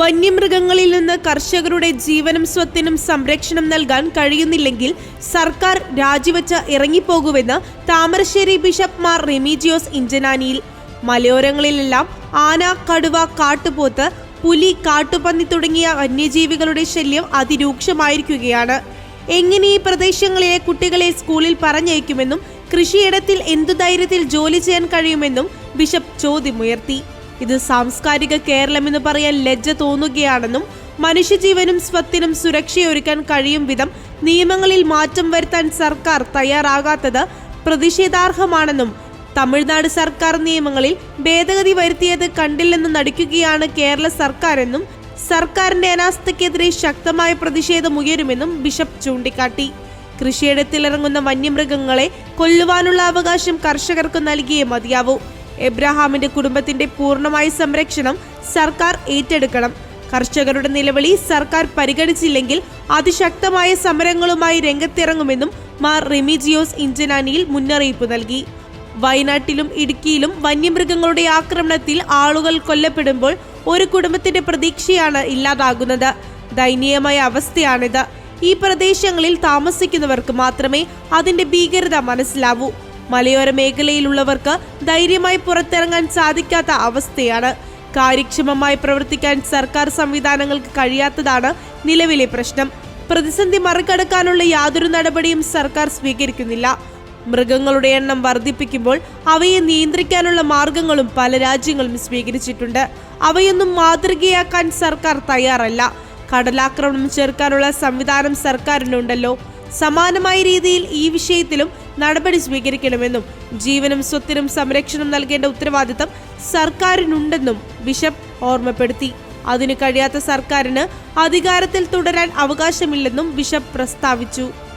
വന്യമൃഗങ്ങളിൽ നിന്ന് കർഷകരുടെ ജീവനും സ്വത്തിനും സംരക്ഷണം നൽകാൻ കഴിയുന്നില്ലെങ്കിൽ സർക്കാർ രാജിവെച്ച് ഇറങ്ങിപ്പോകുമെന്ന് താമരശ്ശേരി ബിഷപ്പ് മാർ റെമീജിയോസ് ഇഞ്ചനാനിയിൽ. മലയോരങ്ങളിലെല്ലാം ആന കടുവ കാട്ടുപോത്ത് പുലി കാട്ടുപന്നി തുടങ്ങിയ വന്യജീവികളുടെ ശല്യം അതിരൂക്ഷമായിരിക്കുകയാണ്. എങ്ങനെ ഈ പ്രദേശങ്ങളിലെ കുട്ടികളെ സ്കൂളിൽ പറഞ്ഞയക്കുമെന്നും കൃഷിയിടത്തിൽ എന്തു ധൈര്യത്തിൽ ജോലി ചെയ്യാൻ കഴിയുമെന്നും ബിഷപ്പ് ചോദ്യമുയർത്തി. ഇത് സാംസ്കാരിക കേരളമെന്ന് പറയാൻ ലജ്ജ തോന്നുകയാണെന്നും മനുഷ്യജീവനും സ്വത്തിനും സുരക്ഷയൊരുക്കാൻ കഴിയും വിധം നിയമങ്ങളിൽ മാറ്റം വരുത്താൻ സർക്കാർ തയ്യാറാകാത്തത് പ്രതിഷേധാർഹമാണെന്നും തമിഴ്നാട് സർക്കാർ നിയമങ്ങളിൽ ഭേദഗതി വരുത്തിയത് കണ്ടില്ലെന്ന് നടിക്കുകയാണ് കേരള സർക്കാരെന്നും സർക്കാരിന്റെ അനാസ്ഥയ്ക്കെതിരെ ശക്തമായ പ്രതിഷേധം ഉയരുമെന്നും ബിഷപ്പ് ചൂണ്ടിക്കാട്ടി. കൃഷിയിടത്തിലിറങ്ങുന്ന വന്യമൃഗങ്ങളെ കൊല്ലുവാനുള്ള അവകാശം കർഷകർക്ക് നൽകിയേ മതിയാവൂ. എബ്രഹാമിന്റെ കുടുംബത്തിന്റെ പൂർണമായ സംരക്ഷണം സർക്കാർ ഏറ്റെടുക്കണം. കർഷകരുടെ നിലവിളി സർക്കാർ പരിഗണിച്ചില്ലെങ്കിൽ അതിശക്തമായ സമരങ്ങളുമായി രംഗത്തിറങ്ങുമെന്നും മാർ റെമിജിയോസ് ഇഞ്ചനാനിയിൽ മുന്നറിയിപ്പ് നൽകി. വയനാട്ടിലും ഇടുക്കിയിലും വന്യമൃഗങ്ങളുടെ ആക്രമണത്തിൽ ആളുകൾ കൊല്ലപ്പെടുമ്പോൾ ഒരു കുടുംബത്തിന്റെ പ്രതീക്ഷയാണ് ഇല്ലാതാകുന്നത്. ദയനീയമായ അവസ്ഥയാണിത്. ഈ പ്രദേശങ്ങളിൽ താമസിക്കുന്നവർക്ക് മാത്രമേ അതിന്റെ ഭീകരത മനസ്സിലാവൂ. മലയോര മേഖലയിലുള്ളവർക്ക് ധൈര്യമായി പുറത്തിറങ്ങാൻ സാധിക്കാത്ത അവസ്ഥയാണ്. കാര്യക്ഷമമായി പ്രവർത്തിക്കാൻ സർക്കാർ സംവിധാനങ്ങൾക്ക് കഴിയാത്തതാണ് നിലവിലെ പ്രശ്നം. പ്രതിസന്ധി മറികടക്കാനുള്ള യാതൊരു നടപടിയും സർക്കാർ സ്വീകരിക്കുന്നില്ല. മൃഗങ്ങളുടെ എണ്ണം വർദ്ധിപ്പിക്കുമ്പോൾ അവയെ നിയന്ത്രിക്കാനുള്ള മാർഗങ്ങളും പല രാജ്യങ്ങളും സ്വീകരിച്ചിട്ടുണ്ട്. അവയൊന്നും മാതൃകയാക്കാൻ സർക്കാർ തയ്യാറല്ല. കടലാക്രമണം ചെറുക്കാനുള്ള സംവിധാനം സർക്കാരിനുണ്ടല്ലോ. സമാനമായ രീതിയിൽ ഈ വിഷയത്തിലും നടപടി സ്വീകരിക്കണമെന്നും ജീവനും സ്വത്തിനും സംരക്ഷണം നൽകേണ്ട ഉത്തരവാദിത്തം സർക്കാരിനുണ്ടെന്നും ബിഷപ്പ് ഓർമ്മപ്പെടുത്തി. അതിനു കഴിയാത്ത സർക്കാരിന് അധികാരത്തിൽ തുടരാൻ അവകാശമില്ലെന്നും ബിഷപ്പ് പ്രസ്താവിച്ചു.